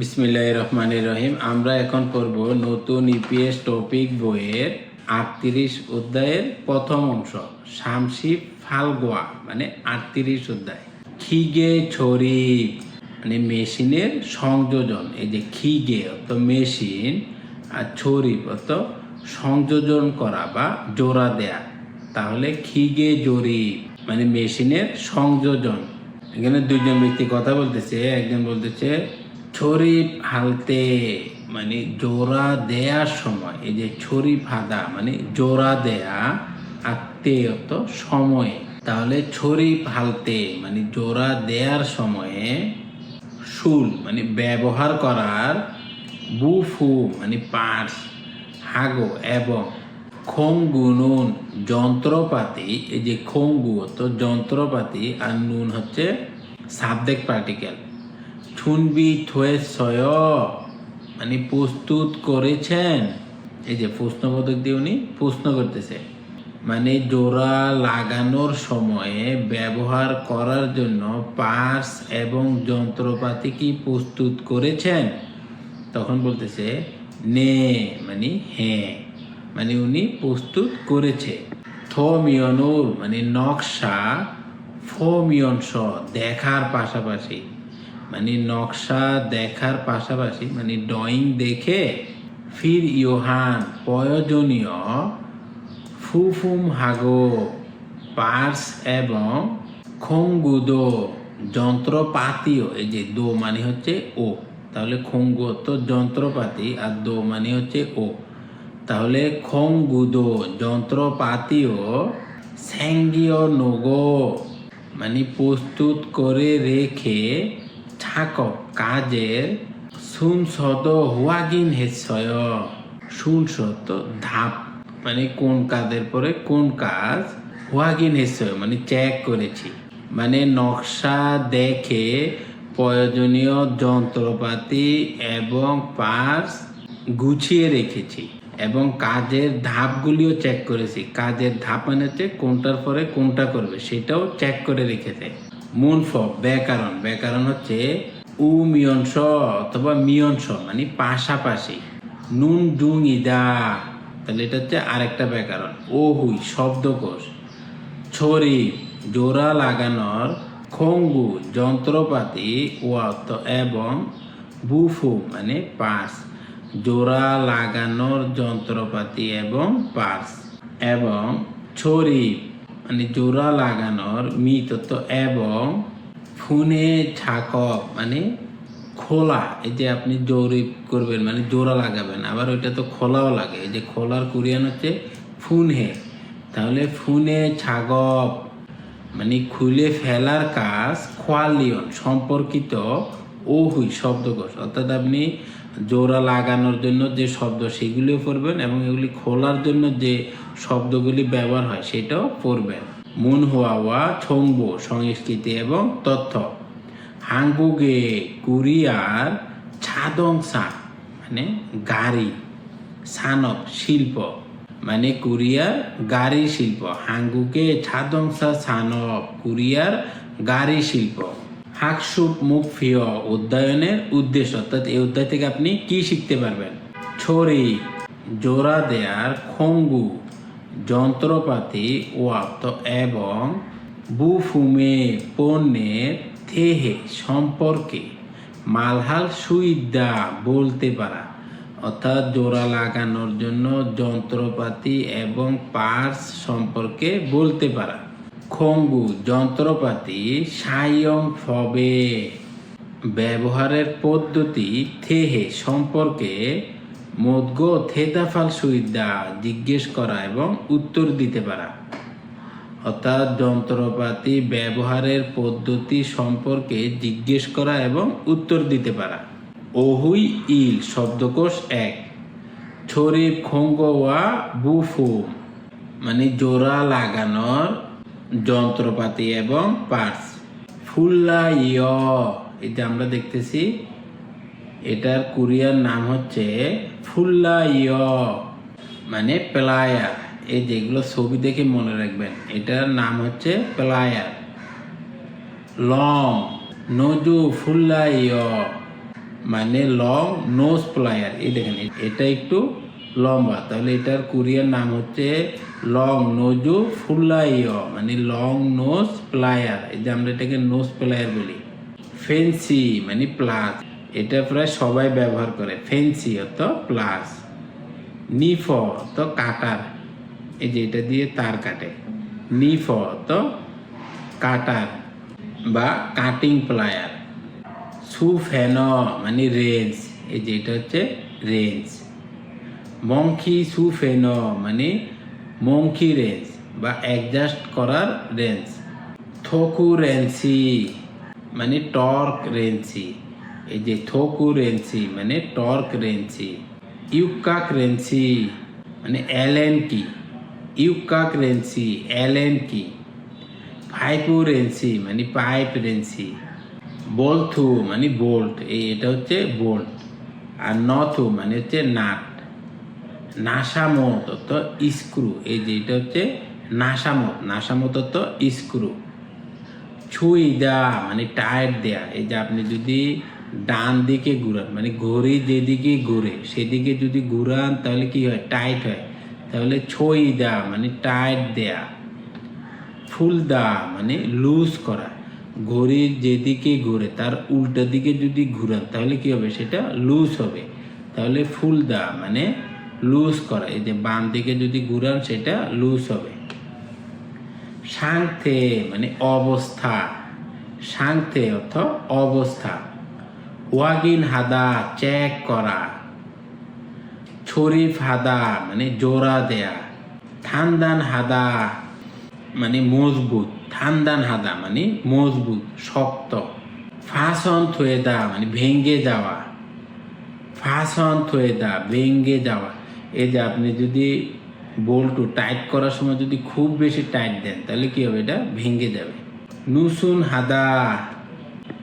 বিসমিল্লাহ রহমান রহিম। আমরা এখন করব নতুন ইপিএস টপিক বইয়ের আটত্রিশ অধ্যায়ের প্রথম অংশ শামসিব ফালগোয়া মানে আটত্রিশ অধ্যায়। খিগে ছড়ি মানে মেশিনের সংযোজন, এই যে খিগে অত মেশিন আর ছড়িপ অত সংযোজন করা বা জোড়া দেয়া। তাহলে খিগে জরি মানে মেশিনের সংযোজন। এখানে দুইজন ব্যক্তি কথা বলতেছে, একজন বলতেছে ছড়িপ হালতে মানে জোড়া দেয়ার সময়, এই যে ছড়িপ হাদা মানে জোড়া দেয়া আত্মীয়ত সময়ে। তাহলে ছড়িপ হালতে মানে জোড়া দেয়ার সময়ে শুল মানে ব্যবহার করার বুফু মানে পার্স, হাগো এবং খঙ্গু নুন যন্ত্রপাতি, এই যে খঙ্গু তো যন্ত্রপাতি আর নুন হচ্ছে সাবজেক্ট পার্টিকেল ছুনবি থয়ে সয়। মানে প্রস্তুত করেছেন। এই যে প্রশ্নবোধক দিয়ে উনি প্রশ্ন করতেছে। মানে জোড়া লাগানোর সময়ে ব্যবহার করার জন্য পার্স এবং যন্ত্রপাতি কি প্রস্তুত করেছেন? তখন বলতেছে, নে মানে হ্যাঁ মানে উনি প্রস্তুত করেছে। থমিয়নুর মানে নকশা ফমিয়ন স দেখার পাশাপাশি মানে নকশা দেখার পাশাপাশি মানে ড্রয়িং দেখে ফির ইয়োহান প্রয়োজনীয় ফুফুম হাগো, পার্স এবং খঙ্গুদো, যন্ত্রপাতিও, এই যে দো মানে হচ্ছে ও। তাহলে খঙ্গু তো যন্ত্রপাতি আর দো মানে হচ্ছে ও। তাহলে খঙ্গুদো, যন্ত্রপাতিও স্যাঙ্গীয় নোগো মানে প্রস্তুত করে রেখে থাকক, কাজের সুনসদ হুয়াগিন হেসয় সুনসদ ধাপ মানে কোন কাজের পরে কোন কাজ হুয়াগিন হেসয় মানে চেক করেছি। মানে নকশা দেখে প্রয়োজনীয় যন্ত্রপাতি এবং পার্স গুছিয়ে রেখেছি এবং কাজের ধাপগুলিও চেক করেছি। কাজের ধাপ মানে হচ্ছে কোনটার পরে কোনটা করবে, সেটাও চেক করে রেখেছে। মুনফ ব্যাকরণ ব্যাকরণ হচ্ছে উ মিয়ংস অথবা মিয়ংস মানে পাশাপাশি। নুন জুং ইদা। তাহলে এটা হচ্ছে আরেকটা ব্যাকরণ। ও হুই, শব্দকোষ। ছড়ি জোড়া লাগানোর খঙ্গু, যন্ত্রপাতি, ওয়াত এবং বুফু মানে পাস জোড়া লাগানোর যন্ত্রপাতি এবং পাস এবং ছড়ি মানে জোড়া লাগানোর মিতত্ব এবং ফোনে ছাকক মানে খোলা, এই যে আপনি জরিপ করবেন মানে জোড়া লাগাবেন, আবার ওইটা তো খোলাও লাগে, এই যে খোলার কোরিয়ান হচ্ছে ফুন। তাহলে ফুনে ছাগপ মানে খুলে ফেলার কাজ খোয়ালিয়ন সম্পর্কিত ও হুই শব্দকোষ। অর্থাৎ আপনি জোড়া লাগানোর জন্য যে শব্দ, সেগুলিও পড়বেন এবং এগুলি খোলার জন্য যে শব্দগুলি ব্যবহার হয়, সেটাও পড়বেন। মুন হওয়া ছংবো, সংস্কৃতি এবং তথ্য। হাঙ্গুগে কুরিয়ার ছাদংসা মানে গাড়ি। সানব, শিল্প মানে কুরিয়ার গাড়ি শিল্প। হাঙ্গুকে ছাদংসা, সানব, কুরিয়ার গাড়ি শিল্প। হাকসুপ, মুখফিয় অধ্যয়নের উদ্দেশ্য। অর্থাৎ এই অধ্যায় থেকে আপনি কি শিখতে পারবেন? ছড়ি, জোড়া দেয়ার খঙ্গু যন্ত্রপাতি ওয়াপ্ত এবং বুফুমে পণ্যের থেহে সম্পর্কে মালহাল সুইদা বলতে পারা। অর্থাৎ জোড়া লাগানোর জন্য যন্ত্রপাতি এবং পার্স সম্পর্কে বলতে পারা। খঙ্গু যন্ত্রপাতি সায়ং ফবে। ব্যবহারের পদ্ধতি থেহে সম্পর্কে মদগ থেদাফাল সুইদা জিজ্ঞেস করা এবং উত্তর দিতে পারা। অর্থাৎ যন্ত্রপাতি ব্যবহারের পদ্ধতি সম্পর্কে জিজ্ঞেস করা এবং উত্তর দিতে পারা। ওহুই ইল শব্দকোষ এক। ছড়িপ খঙ্গোয়া বুফু মানে জোড়া লাগানোর যন্ত্রপাতি এবং পার্টস। ফুল্লা ইয় এটা আমরা দেখতেছি এটার কোরিয়ার নাম হচ্ছে ফুল্লা ইয় মানে প্লায়ার এই যেগুলো ছবি দেখে মনে রাখবেন, এটার নাম হচ্ছে প্লায়ার লং, নজু ফুল্লা ইয় মানে লং নোজ প্লায়ার এই দেখেন, এটা একটু লম্বা। তাহলে এটার কোরিয়ান নাম হচ্ছে লং নোজু ফুল্লাইয় মানে লং নোজ প্লায়ার এই যে আমরা এটাকে নোজ প্লায়ার বলি। ফেন্সি মানে প্লাস। এটা প্রায় সবাই ব্যবহার করে। ফেন্সি অত প্লাস নিফ তো কাটার। এই যে এটা দিয়ে তার কাটে। নিফ তো কাটার বা কাটিং প্লায়ার সুফেন মানে রেঞ্জ এই যে এটা হচ্ছে রেঞ্জ মঙ্কি সুফেন মানে মঙ্কি রেঞ্জ বা অ্যাডজাস্ট করার রেঞ্জ থোকু রেন্সি মানে টর্ক রেন্সি এই যে থোকু রেন্সি মানে টর্ক রেন্সি ইউকাক রেন্সি মানে এলএন কি ইউকাক রেন্সি এলএন কি পাইপু রেন্সি মানে পাইপ রেন্সি বলথু মানে বোল্ট, এই এটা হচ্ছে বোল্ট, আর নথু মানে হচ্ছে নাট, নাসামত, তো স্ক্রু, এই যে এটা হচ্ছে নাসামত নাসামত তো স্ক্রু, ছুই দেওয়া মানে টায়ার দেয়া, এই যে আপনি যদি ডান দিকে ঘুরান মানে ঘড়ি যেদিকে ঘুরে, সেদিকে যদি ঘুরান তাহলে কি হয়? টাইট হয়। তাহলে ছই দেওয়া মানে টাইট দেয়া। ফুল দেওয়া মানে লুজ করা। ঘড়ির যেদিকে ঘুরে, তার উল্টো দিকে যদি ঘুরান, তাহলে কি হবে? সেটা লুজ হবে। তাহলে ফুল দেওয়া মানে লুজ করা। এই যে বাম দিকে যদি ঘুরান, সেটা লুজ হবে। সাংথে মানে অবস্থা। সাংথে অর্থ অবস্থা। ওয়াগিন হাদা, চেক করা। ছরিফ হাদা মানে জোড়া দেয়া। ঠান্দান হাদা মানে মজবুত। ঠান্দান হাদা মানে মজবুত, শক্ত। ফাসন থুয়েদা মানে ভেঙ্গে যাওয়া। ফাসন থুয়েদা ভেঙ্গে যাওয়া। এই যে আপনি যদি বোল্টু টাইট করার সময় যদি খুব বেশি টাইট দেন, তাহলে কি হবে এটা? ভেঙ্গে যাবে। নুসুন হাদা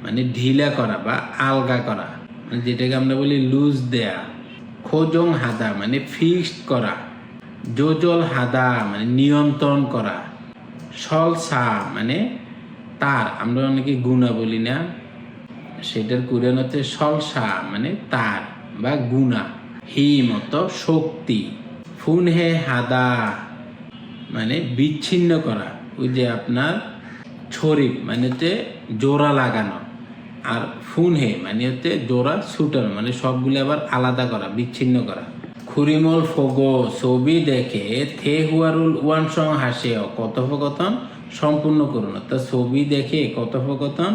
মানে ঢিলা করা বা আলগা করা। মানে যেটাকে আমরা বলি লুজ দেয়া। খোজং হাদা মানে ফিক্সড করা। জোজল হাদা মানে নিয়ন্ত্রণ করা। সলসা মানে তার, আমরা অনেকে গুণা বলি না। সেটার কোরিয়ান হচ্ছে সলসা মানে তার বা গুণা। হিমত শক্তি। ফুনহে হাদা মানে বিচ্ছিন্ন করা। ওই যে আপনার ছড়িপ মানে হচ্ছে জোড়া লাগানো। আর ফুন হে মানে হচ্ছে জোড়া ছুটানো মানে সবগুলো আবার আলাদা করা, বিচ্ছিন্ন করা। খুরিমল ফোগো ছবি দেখে থে হুয়ারুল ওয়ান সং হাসে কথোপকথন সম্পূর্ণ করুন। অর্থাৎ ছবি দেখে কথোপকথন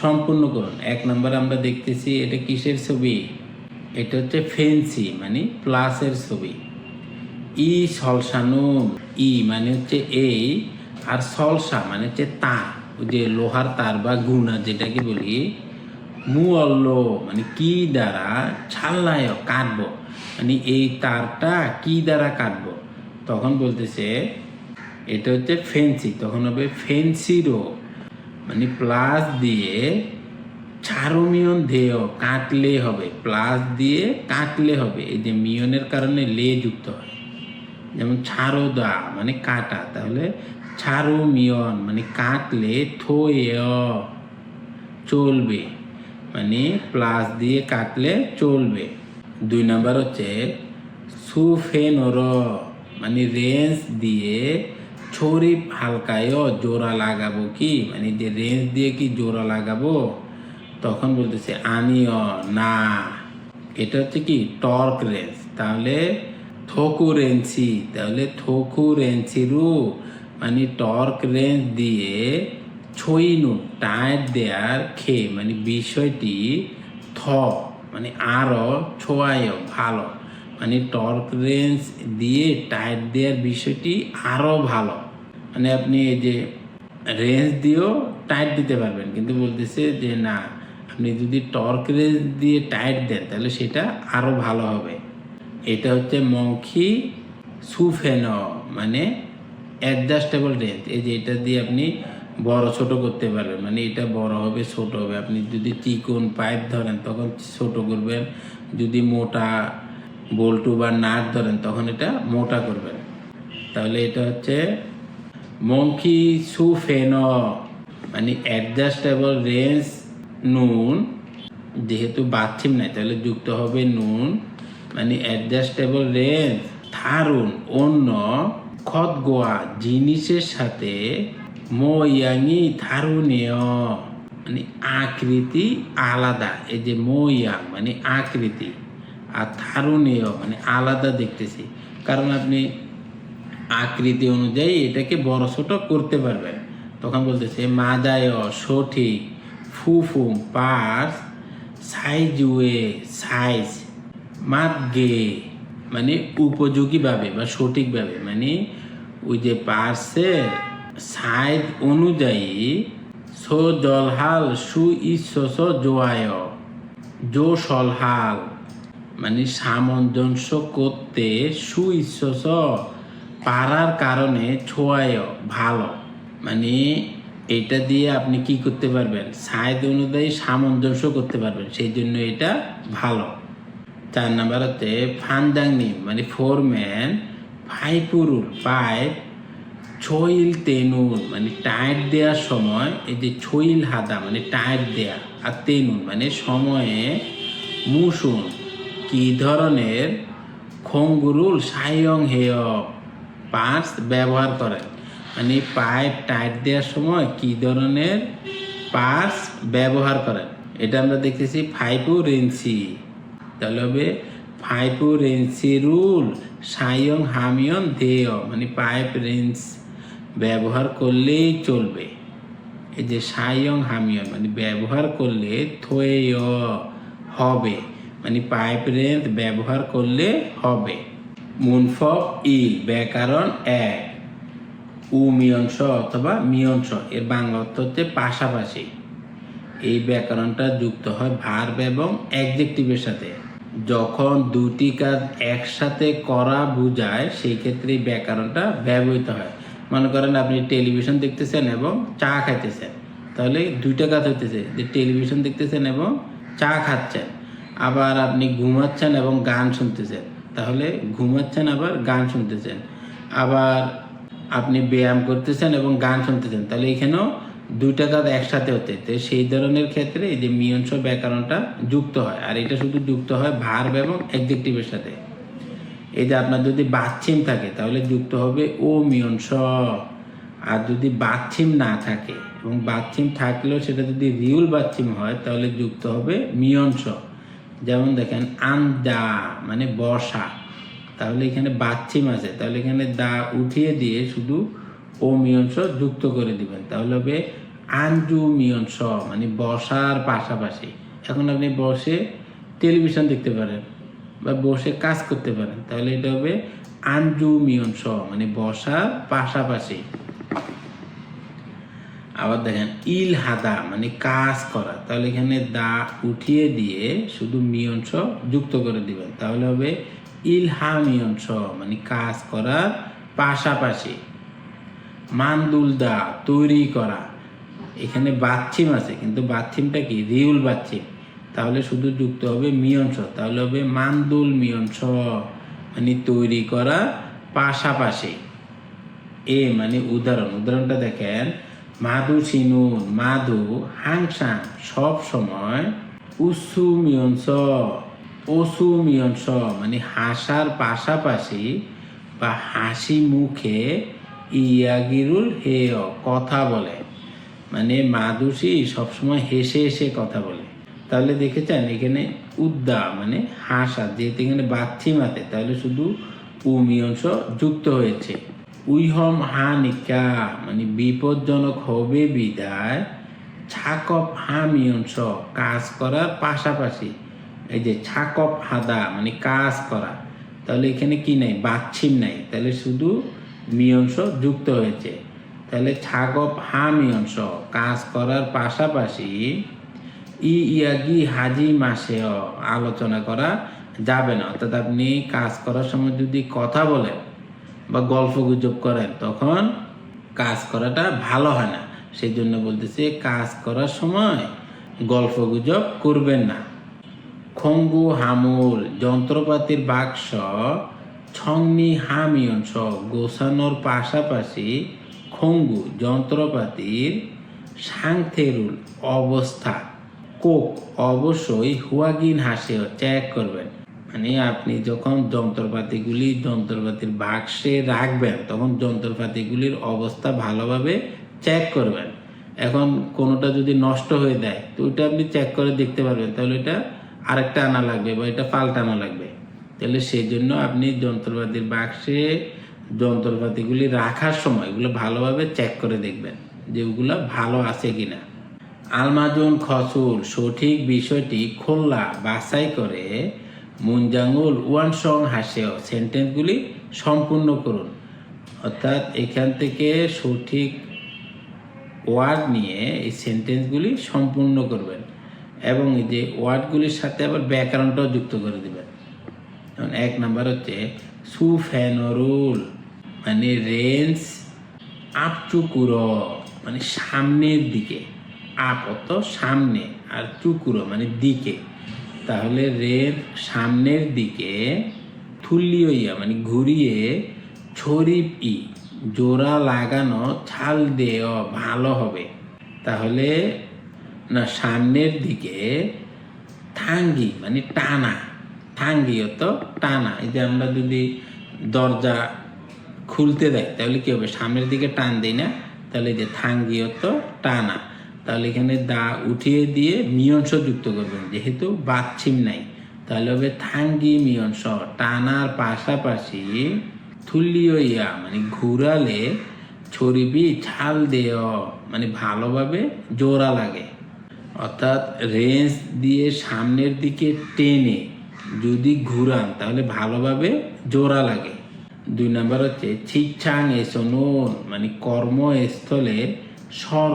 সম্পূর্ণ করুন। এক নম্বর আমরা দেখতেছি এটা কিসের ছবি? এটা হচ্ছে ফেন্সি মানে প্লাসের ছবি। ই সলসানুন ই মানে হচ্ছে এই, আর সলসা মানে হচ্ছে ওই যে লোহার তার বা গুণা যেটাকে বলি। মু অল্ল মানে কি দ্বারা ছাল্লায় কাটবো মানে এই তারটা কি দ্বারা কাটবো তখন বলতেছে, এটা হচ্ছে ফেন্সি, তখন হবে ফেন্সিরও মানে প্লাস দিয়ে ছাড়মিয়ন ধেয় কাটলে হবে, প্লাস দিয়ে কাটলে হবে। এই যে মিয়নের কারণে লে যুক্ত হয়। যেমন ছাড়ো দা মানে কাটা, তাহলে ছাড়ো মিয়ন মানে কাটলে থয়ে চলবে। মানে প্লাস দিয়ে কাটলে চলবে। দুই নাম্বার হচ্ছে সুফেনর মানে রেঞ্জ দিয়ে ছড়ি হালকায় জোড়া লাগাবো কি? মানে যে রেঞ্জ দিয়ে কি জোড়া লাগাবো? তখন বলতেছে আনিও না। এটা হচ্ছে কি টর্ক রেঞ্জ। তাহলে থোকু রেঞ্চি, তাহলে থোকু রেঞ্চিরু মানে টর্ক রেঞ্জ দিয়ে ছইনু টায়ার দেয়ার খে মানে বিষয়টি থ মানে আরও ছোয়ায় ভালো। মানে টর্ক রেঞ্জ দিয়ে টায়ার দেওয়ার বিষয়টি আরও ভালো। মানে আপনি এই যে রেঞ্জ দিয়েও টাইট দিতে পারবেন কিন্তু বলতেছে যে না, আপনি যদি টর্ক রেঞ্জ দিয়ে টাইট দেন তাহলে সেটা আরও ভালো হবে। এটা হচ্ছে মঙ্কি সুফেন মানে অ্যাডজাস্টেবল রেঞ্জ। এই যে এটা দিয়ে আপনি বড় ছোট করতে পারবেন। মানে এটা বড় হবে, ছোট হবে। আপনি যদি চিকন পাইপ ধরেন, তখন ছোট করবেন। যদি মোটা বল্টু বা নাট ধরেন, তখন এটা মোটা করবেন। তাহলে এটা হচ্ছে মঙ্কি সু সুফেন। মানে অ্যাডজাস্টেবল রেঞ্জ নুন, যেহেতু বাচ্ছিম নাই, তাহলে যুক্ত হবে নুন। মানে অ্যাডজাস্টেবল রেঞ্জ থারুন, অন্য খত গোয়া জিনিসের সাথে ময়াঙি থারুনীয় মানে আকৃতি আলাদা এই যে ময়াং মানে আকৃতি আর থারুনীয় মানে আলাদা দেখতেছি কারণ আপনি আকৃতি অনুযায়ী এটাকে বড় ছোট করতে পারবেন তখন বলতেছে মাদায় সঠিক ফুফুম পার্স সাইজুয়ে সাইজ মাদগে মানে উপযোগীভাবে বা সঠিকভাবে মানে ওই যে পার্সের সাইজ অনুযায়ী সো জলহাল সু ঈশ্বস জোয়ায় জো সলহাল মানে সামঞ্জস্য করতে সুইশ্বস পারার কারণে ছোঁয়ায়, ভালো। মানে এটা দিয়ে আপনি কি করতে পারবেন? সাইজ অনুযায়ী সামঞ্জস্য করতে পারবেন, সেই জন্য এটা ভালো। চার নাম্বার হচ্ছে ফানজাংনি মানে ফোর ফোরম্যান ফাইপুরুল পাইপ ছইল তেনুন মানে টায়ার দেওয়ার সময় এই যে ছইল হাদা মানে টায়ার দেয়া আর তেনুন মানে সময়ে মুসুন, কি ধরনের খঙ্গুরুল সায়ং হেয় পার্টস ব্যবহার করেন? মানে পাইপ টাইট দেওয়ার সময় কি ধরনের পার্টস ব্যবহার করেন? এটা আমরা দেখতেছি ফাইপু রেন্সি তাহলে হবে ফাইপু রেন্সি রুল সায়ং হামিয়ন দেয় মানে পাইপ রেঞ্জ। ব্যবহার করলেই চলবে। এই যে সায়ং হামিয়ন মানে ব্যবহার করলে থয়ে হবে মানে পাইপ রেঞ্জ ব্যবহার করলে হবে। মুনফ ইল, ব্যাকরণ এক। উ মিয়ংস অথবা মিয়ংস এর বাংলা অর্থ হচ্ছে পাশাপাশি। এই ব্যাকরণটা যুক্ত হয় ভার্ব এবং অ্যাডজেক্টিভের সাথে। যখন দুটি কাজ একসাথে করা বোঝায়, সেই ক্ষেত্রে ব্যাকরণটা ব্যবহৃত হয়। মনে করেন আপনি টেলিভিশন দেখতেছেন এবং চা খাইতেছেন, তাহলে দুইটা কাজ হইতেছে, যে টেলিভিশন দেখতেছেন এবং চা খাচ্ছেন, আবার আপনি ঘুমাচ্ছেন এবং গান শুনতেছেন, তাহলে ঘুমাচ্ছেন আবার গান শুনতেছেন, আবার আপনি ব্যায়াম করতেছেন এবং গান শুনতেছেন, তাহলে এখানেও দুইটা কাজ একসাথে হতে, তো সেই ধরনের ক্ষেত্রে এই যে মিয়ংস ব্যাকরণটা যুক্ত হয়, আর এটা শুধু যুক্ত হয় ভার্ব এবং অ্যাডজেক্টিভের সাথে। এই যে আপনার যদি বাচ্ছিম থাকে, তাহলে যুক্ত হবে ও মিয়ংস আর যদি বাচ্ছিম না থাকে এবং বাচ্ছিম থাকলেও সেটা যদি রিউল বাচ্ছিম হয়, তাহলে যুক্ত হবে মিয়ংস যেমন দেখেন আন আন্দা মানে বসা তাহলে এখানে বাচ্চিম আছে, তাহলে এখানে দা উঠিয়ে দিয়ে শুধু ও মিয়ংস যুক্ত করে দিবেন। তাহলে হবে আঞ্জু মিয়ংস মানে বসার পাশাপাশি। এখন আপনি বসে টেলিভিশন দেখতে পারেন। বা বসে কাজ করতে পারেন তাহলে এটা হবে আঞ্জু মিয়ংস মানে বসার পাশাপাশি। আবার দেখেন, ইল হাদা মানে কাজ করা। তাহলে এখানে দা উঠিয়ে দিয়ে শুধু মিয়ংস যুক্ত করে দিবেন। তাহলে হবে ইলহা মিয়ংস মানে কাজ করার পাশাপাশি। মান্দুল দা, তৈরি করা। এখানে বাচ্ছিম আছে, কিন্তু বাচ্ছিমটা কি? রিউল বাচ্ছিম তাহলে শুধু যুক্ত হবে মিয়ংস তাহলে হবে মান্দুল মিয়ংস মানে তৈরি করা পাশাপাশি। এ মানে উদাহরণ। উদাহরণটা দেখেন মাধু সিনুন মাধু হাংসাং সব সময় উসু মিয়ংস অসু মিয়ংস মানে হাসার পাশাপাশি বা হাসি মুখে ইয়াগিরুল হেয়, কথা বলে। মানে মাদুসি সবসময় হেসে হেসে কথা বলে। তাহলে দেখেছেন, এখানে উদ্দা মানে হাসা, যেহেতু এখানে বাচ্চি মাতে তাহলে শুধু উমিয়ংশ যুক্ত হয়েছে। উইহম হানিকা মানে বিপজ্জনক হবে বিদায়। ছাকপ হামিয়ংশ কাজ করার পাশাপাশি, এই যে ছাকপ হাদা মানে কাজ করা, তাহলে এখানে কি নাই? বাচ্ছিম নাই, তাহলে শুধু মিয়ংশ যুক্ত হয়েছে। তাহলে ছাগপ হা মিয়ংশ কাজ করার পাশাপাশি ই ইয়াগি হাজি মাসে আলোচনা করা যাবে না। অর্থাৎ আপনি কাজ করার সময় যদি কথা বলেন বা গল্প গুজব করেন, তখন কাজ করাটা ভালো হয় না। সেই জন্য বলতেছে, কাজ করার সময় গল্প গুজব করবেন না। খঙ্গু হামুল, যন্ত্রপাতির বাক্স, ছংনি হামিয়ংশ গোছানোর পাশাপাশি খঙ্গু যন্ত্রপাতির সাংথেরুল অবস্থা কোক অবশ্যই হুয়াগিন হাসেও চেক করবেন। মানে আপনি যখন যন্ত্রপাতিগুলি, যন্ত্রপাতির বাক্সে রাখবেন, তখন যন্ত্রপাতিগুলির অবস্থা ভালোভাবে চেক করবেন। এখন কোনোটা যদি নষ্ট হয়ে দেয় তো ওইটা আপনি চেক করে দেখতে পারবেন। তাহলে এটা আরেকটা আনা লাগবে বা এটা পাল্টানো লাগবে। তাহলে সেই জন্য আপনি যন্ত্রপাতির বাক্সে যন্ত্রপাতিগুলি রাখার সময় এগুলো ভালোভাবে চেক করে দেখবেন যে ওগুলো ভালো আছে কিনা। আলমাজুন খসুল সঠিক বিষয়টি খোলা বাছাই করে মুনজাঙ্গুল ওয়ান সং হাসেও সেন্টেন্সগুলি সম্পূর্ণ করুন। অর্থাৎ এখান থেকে সঠিক ওয়ার্ড নিয়ে এই সেন্টেন্সগুলি সম্পূর্ণ করবেন এবং এই যে ওয়ার্ডগুলির সাথে আবার ব্যাকরণটাও যুক্ত করে দেবেন। যেমন এক নাম্বার হচ্ছে, সুফেনরুল মানে রেঞ্জ আপচুকুরো মানে সামনের দিকে। আপ অত সামনে আর চুকুরো মানে দিকে। তাহলে রেল সামনের দিকে থুল্লিয়া মানে ঘুরিয়ে ছড়িপ ই, জোড়া লাগানো ছাল দেও ভালো হবে। তাহলে না, সামনের দিকে থাঙ্গি মানে টানা। থাঙ্গি তো টানা। এই যে আমরা যদি দরজা খুলতে দেয় তাহলে কী হবে? সামনের দিকে টান দিই না? তাহলে যে থাঙ্গি তো টানা। তাহলে এখানে দা উঠিয়ে দিয়ে মিয়ংস যুক্ত করবেন। যেহেতু বাচ্ছিম নাই, তাহলে হবে থাঙ্গি মিয়ংস টানার পাশাপাশি থুল্লিও ইয়া মানে ঘুরালে ছড়িবি ছাল দেয় মানে ভালোভাবে জোড়া লাগে। অর্থাৎ রেঞ্জ দিয়ে সামনের দিকে টেনে যদি ঘুরান, তাহলে ভালোভাবে জোড়া লাগে। দুই নাম্বার হচ্ছে ছিচ্ছাং এসনুন মানে কর্মস্থলে সর।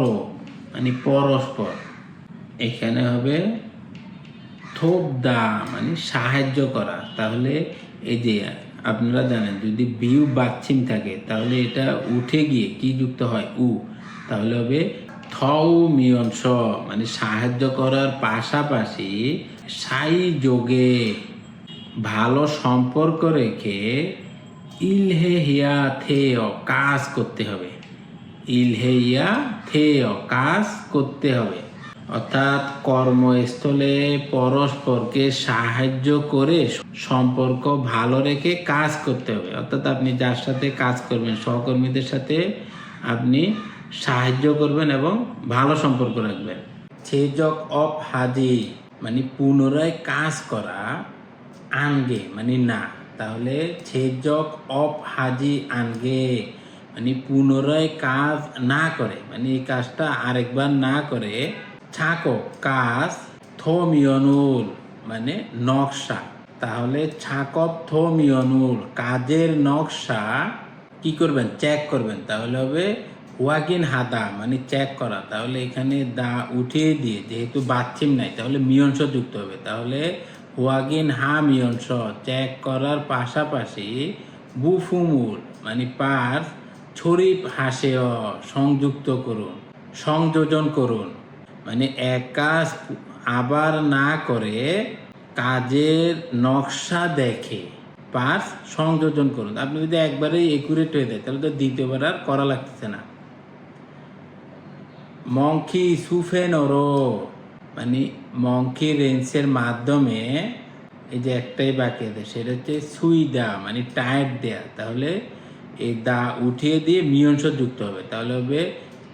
মানে পরস্পর। এখানে হবে থোপ দা মানে সাহায্য করা। তাহলে এই যে আপনারা জানেন, যদি বিউ বাচ্ছিম থাকে, তাহলে এটা উঠে গিয়ে কি যুক্ত হয়? উ। তাহলে হবে থউ মিয়ন স মানে সাহায্য করার পাশাপাশি সাই যোগে ভালো সম্পর্ক রেখে ইলহে হিয়া থেয় কাজ করতে হবে। ইলহে ইয়া থেয় কাজ করতে হবে। অর্থাৎ কর্মস্থলে পরস্পরকে সাহায্য করে সম্পর্ক ভালো রেখে কাজ করতে হবে। অর্থাৎ আপনি যার সাথে কাজ করবেন, সহকর্মীদের সাথে আপনি সাহায্য করবেন এবং ভালো সম্পর্ক রাখবেন। ছেজক অফ হাজি মানে পুনরায় কাজ করা আনগে মানে না। তাহলে ছেজক অফ হাজি আনগে। মানে পুনরায় কাজ না করে মানে এই কাজটা আরেকবার না করে, ছাকো, কাজ, থমিয়নুল মানে নকশা। তাহলে ছাকপ থমিয়নুল, কাজের নকশা কি করবেন? চেক করবেন। তাহলে হবে ওয়াকিন হাদা মানে চেক করা। তাহলে এখানে দা উঠিয়ে দিয়ে, যেহেতু বাচ্চিম নাই, তাহলে মিয়ংস যুক্ত হবে। তাহলে ওয়াগিন হা মিয়ংস চেক করার পাশাপাশি বুফুমুল মানে পার্স ছড়িপ হাসেয় সংযুক্ত করুন, সংযোজন করুন। মানে এক কাজ আবার না করে কাজের নকশা দেখে, পার্স সংযোজন করুন। আপনি যদি একবারেই একুরেট হয়ে যায়, তাহলে তো দ্বিতীয়বার আর করা লাগতেছে না। মঙ্কি সুফেনরো মানে মঙ্কি রেঞ্চের মাধ্যমে এই যে একটাই বাকি আছে, সেটা হচ্ছে সুই দেওয়া মানে টায়ার দেয়া তাহলে এই দা উঠিয়ে দিয়ে মিয়ংস যুক্ত হবে। তাহলে হবে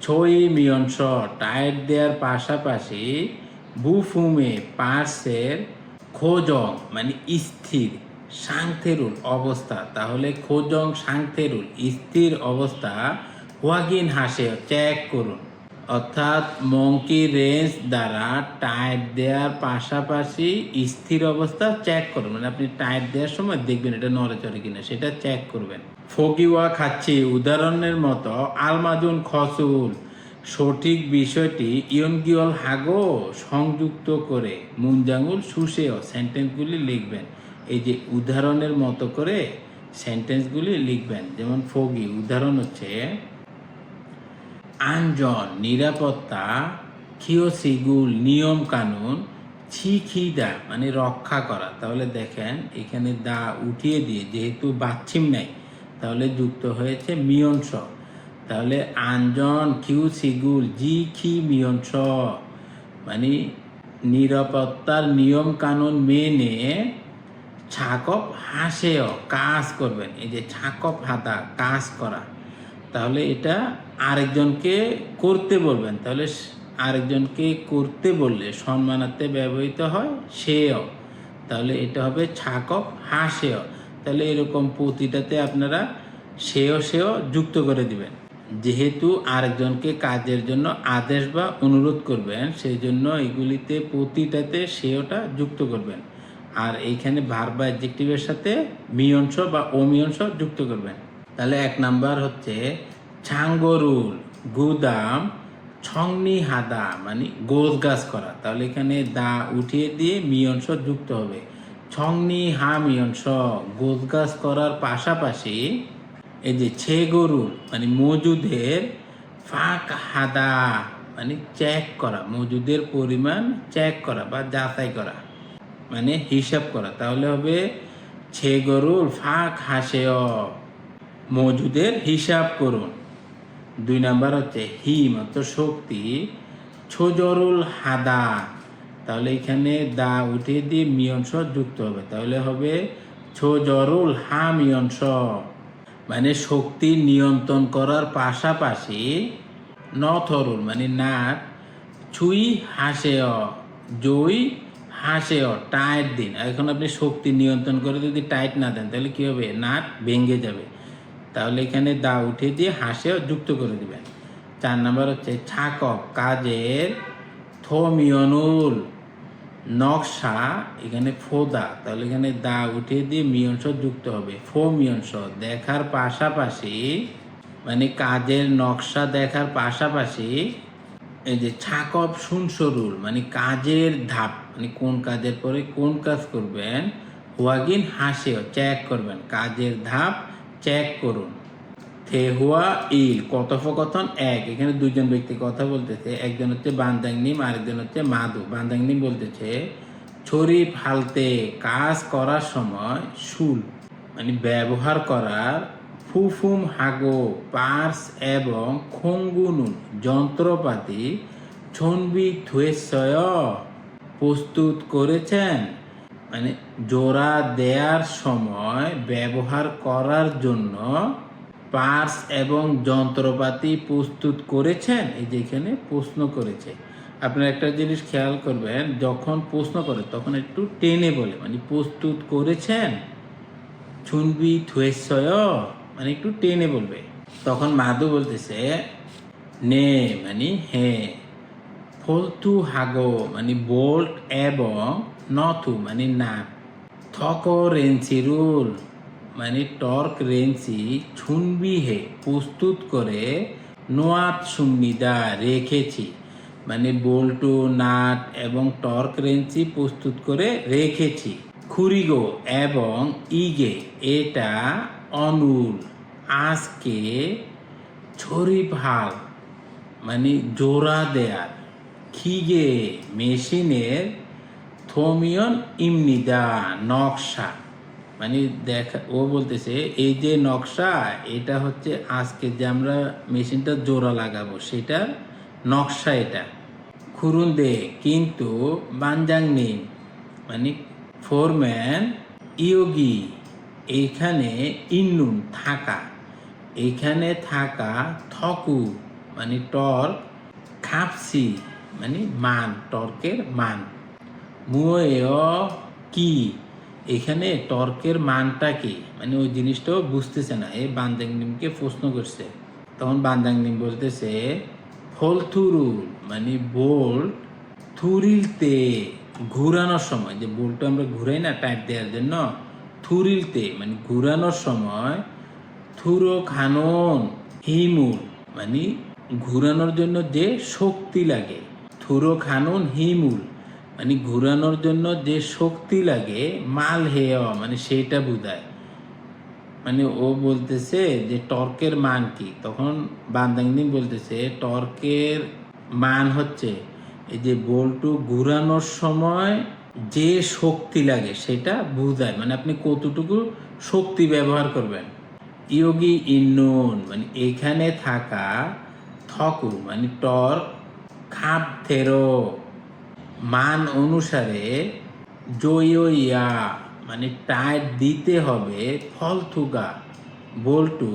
ছই মিয়ংস টায়ার দেওয়ার পাশাপাশি বুফুমে পার্সের খোজং মানে স্থির সাংথেরুল অবস্থা। তাহলে খোজং সাংথেরুল স্থির অবস্থা ওয়াগিন হাসে চেক করুন। অর্থাৎ মঙ্কি রেঞ্জ দ্বারা টায়ার দেওয়ার পাশাপাশি স্থির অবস্থা চেক করবেন। মানে আপনি টায়ার দেওয়ার সময় দেখবেন এটা নড়ে চড়ে কিনা, সেটা চেক করবেন। ফকিওয়া খাচ্ছি, উদাহরণের মতো আলমাজুন খসুল, সঠিক বিষয়টি ইয়নগিয়ল হাগো সংযুক্ত করে মুনজাঙ্গুল সুসেও সেন্টেন্সগুলি লিখবেন। এই যে উদাহরণের মতো করে সেন্টেন্সগুলি লিখবেন। যেমন ফগি, উদাহরণ হচ্ছে আঞ্জন নিরাপত্তা খিওসিগুল নিয়ম কানুন, ছিখিদা মানে রক্ষা করা। তাহলে দেখেন, এখানে দা উঠিয়ে দিয়ে, যেহেতু বাচ্ছিম নাই, তাহলে যুক্ত হয়েছে মিয়ংস তাহলে আঞ্জন কিউ সিগুল জি খি মিয়ংস মানে নিরাপত্তার নিয়ম কানুন মেনে ছাকপ হাসেও, কাজ করবেন। এই যে ছাকপ হাতা, কাজ করা। তাহলে এটা আরেকজনকে করতে বলবেন। তাহলে আরেকজনকে করতে বললে সম্মানার্থে ব্যবহৃত হয় সেও। তাহলে এটা হবে ছাকপ হাসেও। তাহলে এরকম প্রতিটাতে আপনারা সেও সেও যুক্ত করে দিবেন। যেহেতু আরেকজনকে কাজের জন্য আদেশ বা অনুরোধ করবেন, সেই জন্য এগুলিতে প্রতিটাতে সেওটা যুক্ত করবেন। আর এইখানে ভার বা অ্যাডজেক্টিভের সাথে মিয়ংস বা অমিয়ংস যুক্ত করবেন। তাহলে এক নাম্বার হচ্ছে ছাঙ্গরুল, গুদাম, ছংনি হাদা মানে গোছ গাছ করা। তাহলে এখানে দা উঠিয়ে দিয়ে মিয়ংস যুক্ত হবে। ছংনি হা মিয়ংস গোছ গাছ করার পাশাপাশি এই যে ছে গরুর মানে মজুদের ফাঁক হাদা মানে চেক করা, মজুদের পরিমাণ চেক করা বা যাচাই করা মানে হিসাব করা। তাহলে হবে ছে গরুর ফাঁক হাসেয়। মজুদের হিসাব করুন। দুই নাম্বার হচ্ছে হিম অর্থ শক্তি, ছোজরুল হাদা। তাহলে এখানে দা উঠে দিয়ে মিয়ংস যুক্ত হবে। তাহলে হবে ছোজরুল হা মিয়ংস মানে শক্তি নিয়ন্ত্রণ করার পাশাপাশি নথরুল মানে নাট ছুই হাসেয়, জই হাসেয়, টাইট দিন। এখন আপনি শক্তি নিয়ন্ত্রণ করে যদি টাইট না দেন, তাহলে কি হবে? নাট ভেঙে যাবে। তাহলে এখানে দা উঠে দিয়ে হাসেও যুক্ত করে দিবেন। চার নাম্বার হচ্ছে ছাকক কাজের থমিয়নুল নকশা, এখানে ফোদা। তাহলে এখানে দা উঠে দিয়ে মিয়ংস যুক্ত হবে। ফো মিয়ংস দেখার পাশাপাশি মানে কাজের নকশা দেখার পাশাপাশি, এই যে ছাকব সুনসরুল মানে কাজের ধাপ মানে কোন কাজের পরে কোন কাজ করবেন, হুয়াগিন হাসেও চেক করবেন কাজের ধাপ চেক করুন। থেহুয়া ইল, কথোপকথন এক। এখানে দুজন ব্যক্তি কথা বলতেছে, একজন হচ্ছে বান্দাংনিম আরেকজন হচ্ছে মাদু বান্দাংনিম বলতেছে ছড়ি ফালতে কাজ করার সময় শুল মানে ব্যবহার করার ফুফুম, হাগো, পার্স এবং খঙ্গুনুন যন্ত্রপাতি ছনবি থুয়েসয় প্রস্তুত করেছেন। মানে জোড়া দেওয়ার সময় ব্যবহার করার জন্য পার্স এবং যন্ত্রপাতি প্রস্তুত করেছেন। এই যে এখানে প্রশ্ন করেছে। আপনারা একটা জিনিস খেয়াল করবেন, যখন প্রশ্ন করে, তখন একটু টেনে বলে মানে প্রস্তুত করেছেন? ছুনবি থুয়েসয় মানে একটু টেনে বলবে। তখন মাদু বলতেছে, নে মানে হ্যাঁ ফলতু হাগো মানে বোল্ট এবং নথু মানে নাট থক রেঞ্চি রুল মানে টর্ক রেঞ্চি ছুনবি হে, প্রস্তুত করে নোয়াত সুন্নিদা রেখেছি। মানে বল্টু, নাট এবং টর্ক রেঞ্চি প্রস্তুত করে রেখেছি। খুরিগো এবং ইগে, এটা অনুল, আজকে ছড়ি ভালো মানে জোড়া দেয়ার খিগে মেশিনের থমিয়ন ইমনিদা, নকশা। মানে দেখা, ও বলতেছে, এই যে নকশা, এটা হচ্ছে আজকে যে আমরা মেশিনটা জোড়া লাগাবো সেটা নকশা এটা। খুরুন দে, কিন্তু বানজাং নেই। মানে ফোরম্যান ইয়োগি এইখানে ইন্নুন থাকা। এইখানে থাকা থকু মানে টর্ক, খাপসি মানে মান, টর্কের মান। মুয়েয় কি? এখানে টর্কের মানটা কি? মানে ওই জিনিসটাও বুঝতেছে না। এই বান্দাংনিমকে প্রশ্ন করছে। তখন বান্দাংনিম বলতেছে ফলথুরুল মানে বোল্ট থুরিলতে ঘুরানোর সময়, যে বোল্টটা আমরা ঘুরাই না টাইপ দেওয়ার জন্য, থুরিলতে মানে ঘুরানোর সময় থুরো খানন, হিমুল মানে ঘুরানোর জন্য যে শক্তি লাগে। থুরো খানন, হিমুল। মানে ঘুরানোর জন্য যে শক্তি লাগে, মাল হেয় মানে সেটা বোঝায়। মানে ও বলতেছে যে টর্কের মান কি? তখন বান্দাংনি বলতেছে, টর্কের মান হচ্ছে এই যে বল্টু ঘুরানোর সময় যে শক্তি লাগে, সেটা বোঝায়। মানে আপনি কতটুকু শক্তি ব্যবহার করবেন? ইয়োগি ইন্নুন মানে এখানে থাকা থকু মানে টর্ক, খাপ থেরো। মান অনুসারে জয়ইয়া মানে টাইট দিতে হবে ফল থুকা বল্টু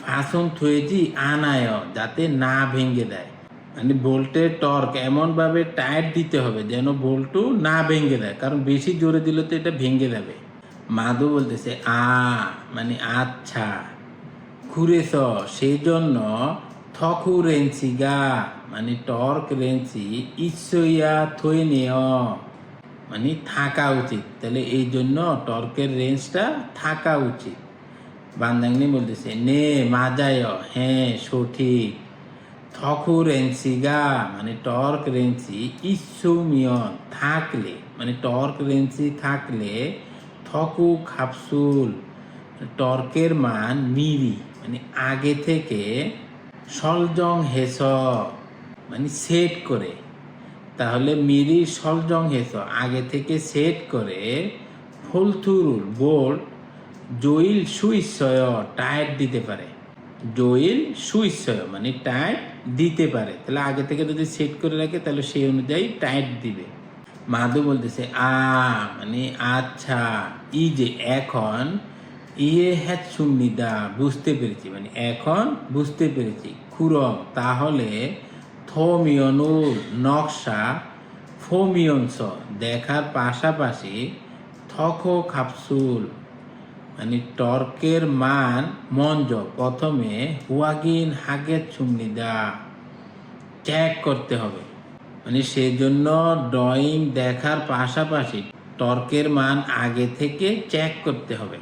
ফাসন থুয়েছি আনায় যাতে না ভেঙে দেয়। মানে বোল্টের টর্ক এমনভাবে টাইট দিতে হবে যেন বল্টু না ভেঙে দেয়, কারণ বেশি জোরে দিলে তো এটা ভেঙে যাবে। মাধু বলতেছে, আ মানে আচ্ছা খুরেছ সেই জন্য থকু রেঞ্চি গা মানে টর্ক রেঞ্চি ইচ্ছইয়া থই নিয় মানে থাকা উচিত। তাহলে এই জন্য টর্কের রেঞ্জটা থাকা উচিত। বান্দাংনি বলতেছে, নে, মাজায়। হ্যাঁ সঠিক। থকু রেঞ্চিগা মানে টর্ক রেঞ্চি ইচ্ছুমিয়ন থাকলে। মানে টর্ক রেঞ্চি থাকলে থকু খাপসুল। টর্কের মান মিরি। মানে আগে থেকে সলজং হেস। মানে সেট করে। তাহলে মিরি সলজং হেস। আগে থেকে সেট করে ফুলথুরুল বোল্ট জইল সুইশ্বয় টায়ার দিতে পারে। জইল সুইশ্বয় মানে টায়ার দিতে পারে। তাহলে আগে থেকে যদি সেট করে রাখে, তাহলে সেই অনুযায়ী টায়ার দিবে। মাধু বলতেছে, আ মানে আচ্ছা ই যে এখন ইয়ে হ্যাঁ সুন্নিদা, বুঝতে পেরেছি। মানে এখন বুঝতে পেরেছি। খুরম, তাহলে থমিয়নুর নকশা ফোমিয়নস দেখার পাশাপাশি থক খাপসুল মানে টর্কের মান, মঞ্জ, প্রথমে হুয়াগিন হাগের সুন্নিদা চেক করতে হবে। মানে সেই জন্য ড্রয়িং দেখার পাশাপাশি টর্কের মান আগে থেকে চেক করতে হবে।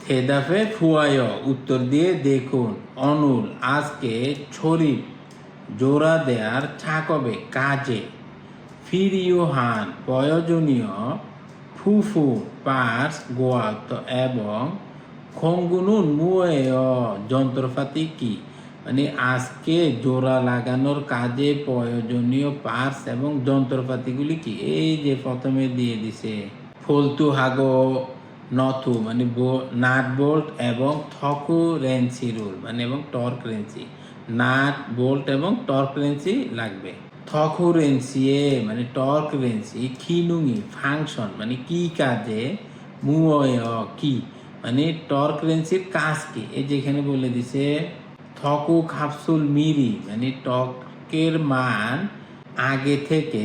থেদাফে ফুয়ায়, উত্তর দিয়ে দেখুন, অনুল, আজকে ছড়ি জোড়া দেয়ার ছাকবে কাজে। ফিরিওহান প্রয়োজনীয় ফুফু, পার্স, গোয়াত এবং খঙ্গুনুন মুয়েয় যন্ত্রপাতি কি? মানে আজকে জোড়া লাগানোর কাজে প্রয়োজনীয় পার্স এবং যন্ত্রপাতিগুলি কি? এই যে প্রথমে দিয়ে দিছে। ফলতু হাগো, নথু মানে নাট বোল্ট এবং থকু রেঞ্চি রুল মানে এবং টর্ক রেঞ্চি। নাট, বোল্ট এবং টর্ক রেঞ্চি লাগবে। থকু রেঞ্চিয়ে মানে টর্ক রেঞ্চি, খিনুঙি, ফাংশন মানে কি কাজে? মুয় কি? মানে টর্ক রেঞ্চির কাজ কি? এই যেখানে বলে দিছে, থকু খাপসুল মিরি মানে টর্কের মান আগে থেকে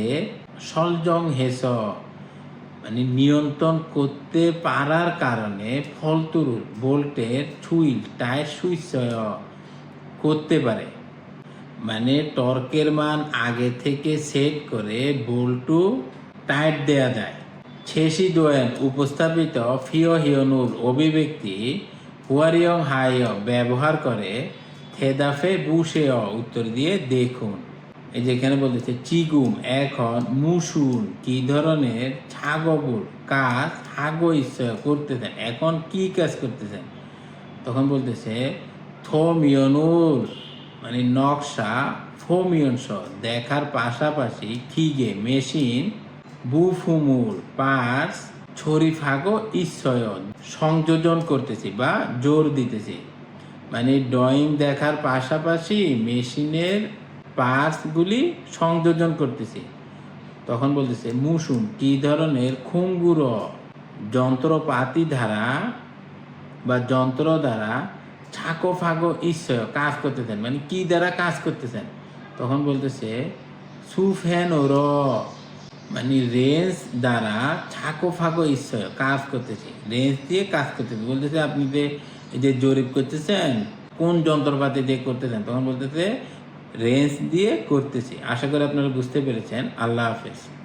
সলজং হেস মানে নিয়ন্ত্রণ করতে পারার কারণে ফলতুরুল বোল্টের ছুইল টায়ার সুইচ করতে পারে। মানে টর্কের মান আগে থেকে সেট করে বল্টু টাইট দেয়া যায়। ছেসি দোয়েন উপস্থাপিত ফিও হিয়নুল অভিব্যক্তি হুয়ারিয়ং হাইয় ব্যবহার করে থেদাফে বুসে উত্তর দিয়ে দেখুন। এই যেখানে বলতেছে, চিগুম, এখন মুসুন, কি ধরনের ছাগবুর কাজ হাগো ইচ্ছা করতেছেন এখন কি কাজ করতেছেন? তখন বলতেছে থোমিয়নুর মানে নকশা ফোমিয়নস দেখার পাশাপাশি খিগে, মেশিন, বুফুমুর, পার্স ছড়ি ফাগো ইচ্ছয়ন সংযোজন করতেছি বা জোর দিতেছি। মানে ড্রয়িং দেখার পাশাপাশি মেশিনের পার্টসগুলি সংযোজন করতেছি। তখন বলতেছে, মুসুম, কি ধরনের খুঙ্গুর যন্ত্রপাতি দ্বারা বা যন্ত্র দ্বারা ছাকো ফাগো ঈশ্বর কাজ করতেছেন। মানে কি দ্বারা কাজ করতেছেন? তখন বলতেছে সুফ্যান ওর। মানে রেঞ্জ দ্বারা ছাকো ফাগো ঈশ্বর কাজ করতেছে। রেঞ্জ দিয়ে কাজ করতেছে। বলতেছে, আপনি যে যে জরিপ করতেছেন, কোন যন্ত্রপাতি দিয়ে করতেছেন? তখন বলতেছে, রেঞ্জ দিয়ে করতেছি। আশা করি আপনারা বুঝতে পেরেছেন। আল্লাহ হাফেজ।